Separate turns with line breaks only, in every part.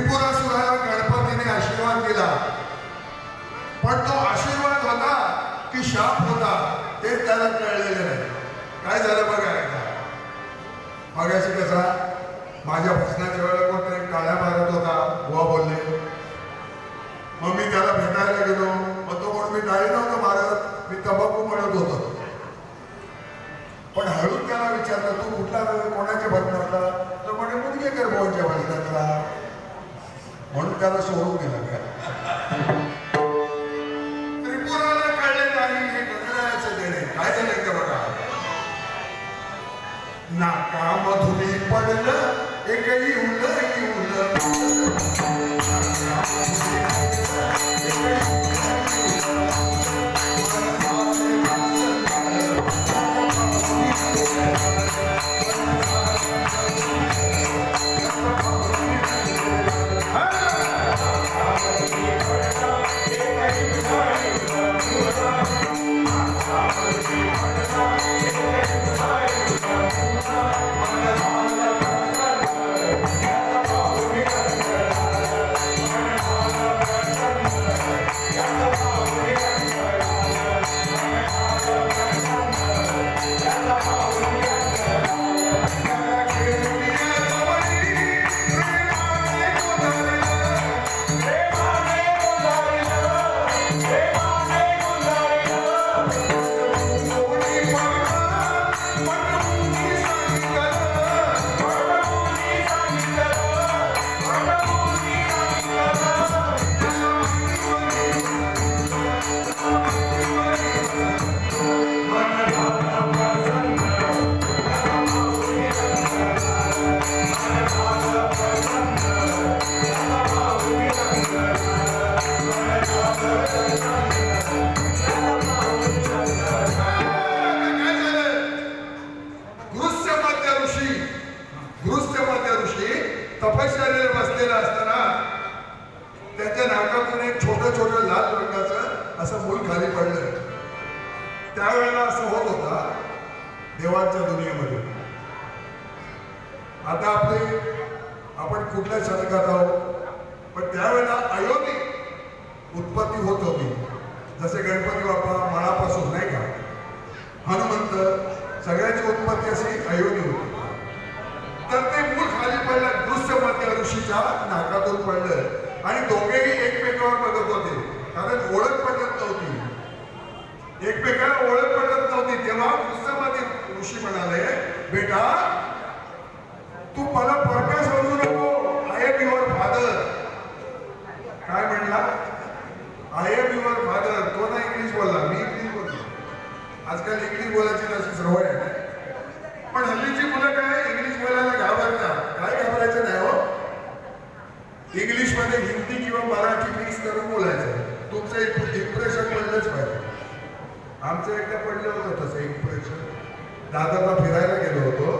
त्रिपुरासुराला गणपतीने आशीर्वाद दिला. पण तो आशीर्वाद होता की शाप होता ते त्याला कळलेलं नाही. काय झालं बघा एकदा. मगाशी कसा माझ्या भसण्याच्या वेळेला कोणतरी काळ्या मारत होता बुवा बोलले. मग मी त्याला भेटायला गेलो. मग तो म्हणून मी टाळी नव्हतं मारत मी तंबाखू म्हणत होतो. पण हळू त्याला विचारलं तू कुठला कोणाच्या भजनातला? तर म्हणे मुदगेकर भाऊंच्या भजनातला. म्हणून त्याला सोडून दिलं काय? त्रिपुराला कळले नाही हे गगराचं देणे काय झालं ते बघा. नाकामधुनी पडलं एकही उलं उल उलं. देवांच्या दुनियेमध्ये. आता आपले आपण कुठल्या शतकात आहोत? पण त्यावेळेला अयोधी उत्पत्ती होत होती. जसे गणपती बाप्पा मळापासून नाही का? हनुमंत सगळ्याची उत्पत्ती अशी अयोनी होती. तर ते मूळ खाली पडलं दृश्य मध्य ऋषीच्या नाकातून पडलं. आणि दोघेही एकमेकावर बघत होते कारण ओळख पटत नव्हती एकमेकाला ओळख पटत नव्हती तेव्हा दृश्य मध्य म्हणाले बेटा तू मला परका समजू नको. आय एम युअर फादर काय म्हणला? आय एम युअर फादर तो ना इंग्लिश बोलला. मी इंग्लिश बोललो. आजकाल इंग्लिश बोलायची अशी सवय आहे पण हल्लीची मुलं काय इंग्लिश बोलायला घाबरतात? काय घाबरायचं नाही हो. इंग्लिशमध्ये हिंदी किंवा मराठी मिक्स करून बोलायचं. तुमचं एक इम्प्रेशन पडलंच पाहिजे. आमचं एकदा पडलं होतं तसं इम्प्रेशन दादरला फिरायला गेलो होतो.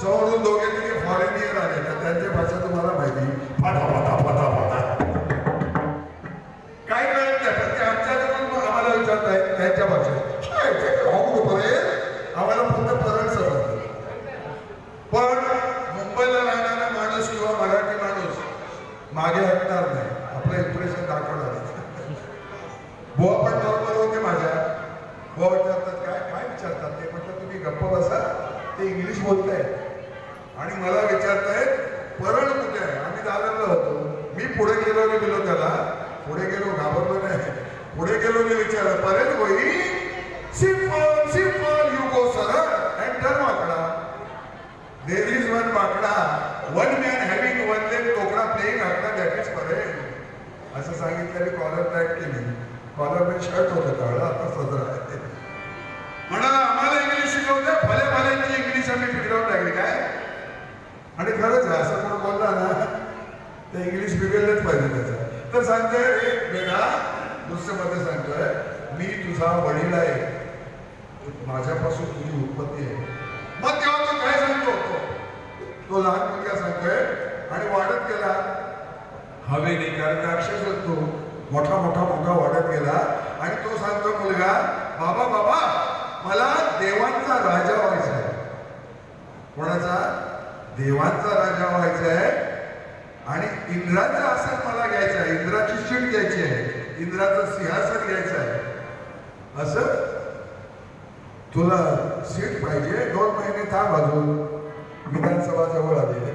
समोरून दोघे तिथे फॉरेनियर आले. तर त्यांची भाषा तुम्हाला माहिती. फाटा फाटा काय कळत नाही पण ते आमच्याकडून आम्हाला विचारतायत त्यांच्या भाषेत "काय ते अवघड बरे?" आम्हाला फक्त परळ समजतं पण मुंबईला राहणारा माणूस किंवा मराठी माणूस मागे हटणार नाही आपलं इम्प्रेशन दाखवणार बुवा पण बरोबर होते माझ्या बुवा विचारतात काय काय विचारतात ते म्हटलं तुम्ही गप्प बसा ते इंग्लिश बोलतायत आणि मला विचारतायत परळ कुठे आहे आम्ही दादरला होतो मी पुढे गेलो त्याला. पुढे गेलो घाबरलो नाही. पुढे गेलो मी विचारलं परेल होई सिंपल सिंपल यू गो सरळ अँड टर्न वाकडा there is one माकडा. One man having one leg टोकडा playing आकडा दॅट इज परेल असं सांगितलं कॉलर टाईट केली. कॉलर मी शर्ट होतं काढलं आता सदर आहे म्हणाला आम्हाला इंग्लिश शिकवते भले भल्यांची इंग्लिश आम्ही बिघडवून लागली काय? आणि खरंच असं कोण बोलला ना? ते इंग्लिश बिघडलंच पाहिजे त्याचं. तर सांगतोय रे बेटा दुसऱ्यामध्ये सांगतोय मी तुझा वडील आहे. माझ्यापासून तुझी उत्पत्ती आहे. मग तेव्हा तो काय सांगतो? तो लहान मुलगा सांगतोय आणि वाढत गेला. हवेने कारण राक्षस असतो मोठा मोठा मोठा वाढत गेला. आणि तो सांगतो मुलगा बाबा बाबा मला देवांचा राजा व्हायचा आहे. कोणाचा? देवांचा राजा व्हायचा आहे. आणि इंद्राचं आसन मला घ्यायचं आहे. इंद्राची शीट घ्यायची आहे. इंद्राचं सिंहासन घ्यायचं आहे. असं तुला सीट पाहिजे. दोन महिने थांब अजून. विधानसभा जवळ आले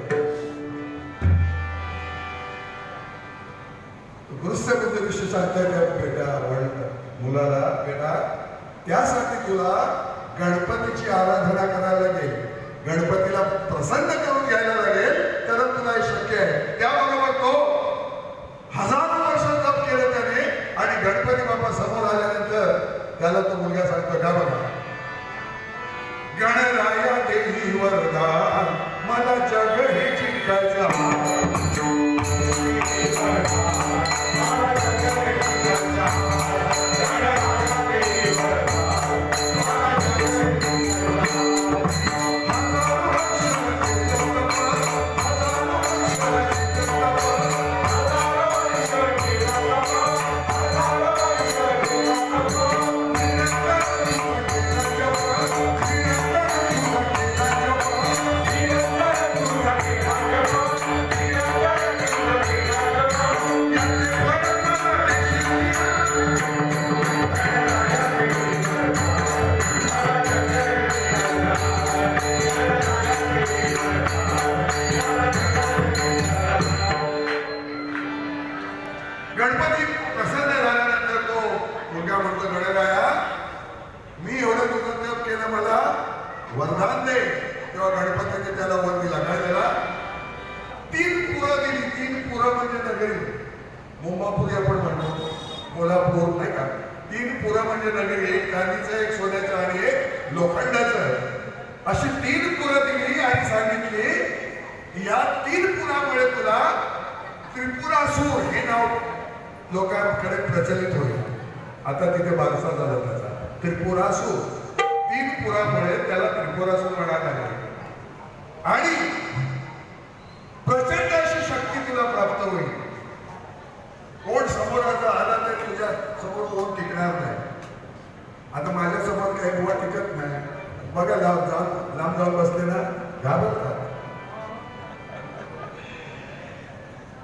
गृहस्थ विषय सांगताय त्या बेटा मुलाला बेटा त्यासाठी तुला गणपतीची आराधना करायला लागेल. गणपतीला प्रसन्न करून घ्यायला लागेल. तर तुला हे शक्य आहे. त्याबरोबर तो हजारो वर्ष जप केलं त्याने आणि गणपती बाबा समोर आल्यानंतर त्याला तो मुलगा सांगतो का बघा गणराया देही वरदान लोखंडाचं. अशी तीन पुरं दिली आणि सांगितली या तीन पुरामुळे तुला त्रिपुरासूर हे नाव लोकांकडे प्रचलित होईल. आता तिथे बारसा झाला त्याचा. त्रिपुरासूर तीन पुरामुळे त्याला त्रिपुरासूर म्हणायला लागले. आणि प्रचंड अशी शक्ती तुला प्राप्त होईल. कोण समोर आता आला तर तुझ्या समोर कोण टिकणार नाही. आता माझ्यासमोर काही बुवा टिकत नाही. बघा लांब जाऊन लांब जाऊन बसले ना घाबरतात.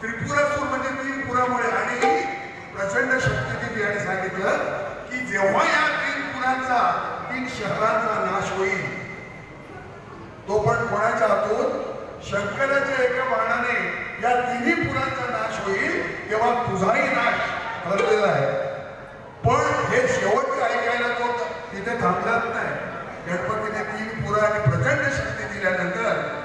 त्रिपुरासूर म्हणजे तीन पुरामुळे आणि प्रचंड शक्ती दिली आणि सांगितलं की जेव्हा या तीन पुरांचा तीन शहरांचा नाश होईल तो पण कोणाच्या हातून? शंकराच्या एका बाणाने या तिन्ही पुरांचा नाश होईल तेव्हा तुझाही नाश ठरलेला आहे पण हे शेवटचं ऐकायला तो तिथे थांबलाच नाही गणपतीने तीन पुरा आणि प्रचंड शक्ती दिल्यानंतर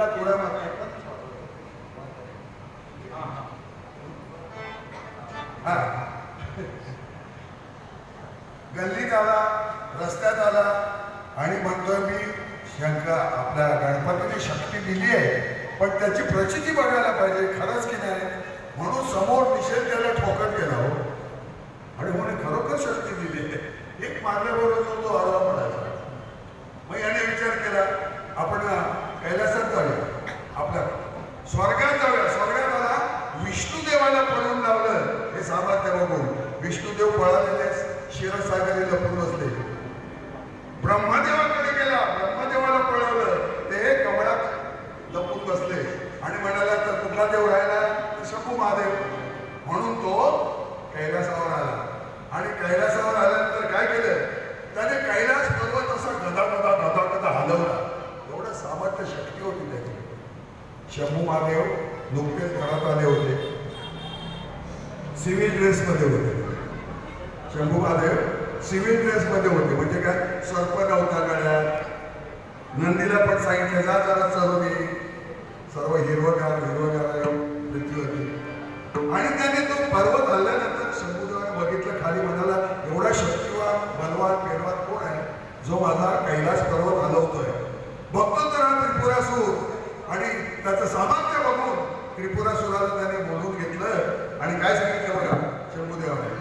अनंतात उड्या मारतो हा गल्लीत आला रस्त्यात आला आणि म्हणतोय मी शंका आपल्या गणपतीने शक्ती दिली आहे पण त्याची प्रचिती बघायला पाहिजे खरंच की नाही? म्हणून समोर निषेध त्याला ठोकत गेला हो. आणि म्हणे खरोखर शक्ती दिली आहे. एक मारल्याबरोबर तो आडवा म्हणायचा. मग याने विचार केला आपण कैलासात जाऊया. आपल्या स्वर्गात जाऊया. स्वर्गात आला विष्णुदेवाला पळून लावलं. हे सामर्थ्य बघून. विष्णुदेव पळालेले क्षीरसागरीला पूर्ण असले ब्रह्मा सिव्हिल ड्रेसमध्ये होते. शंभू महादेव सिव्हिल ड्रेसमध्ये होते. म्हणजे काय? सर्प नव्हता गळ्यात. नंदीला पण सांगितलं जा जरा सर्व ये सर्व हिरवगार हिरवगार वृत्ती होती. आणि त्याने तो पर्वत हल्ल्यानंतर शंभूदेवाने बघितलं खाली म्हणाला एवढा शक्तिवान बलवान पेरवान कोण आहे? जो माझा कैलास पर्वत हलवतोय. बघतो तर हा त्रिपुरासूर आणि त्याचं सामर्थ्य त्रिपुरा सुराला त्याने बोलून घेतलं आणि काय सांगितलं बघा शंभूदेवाने?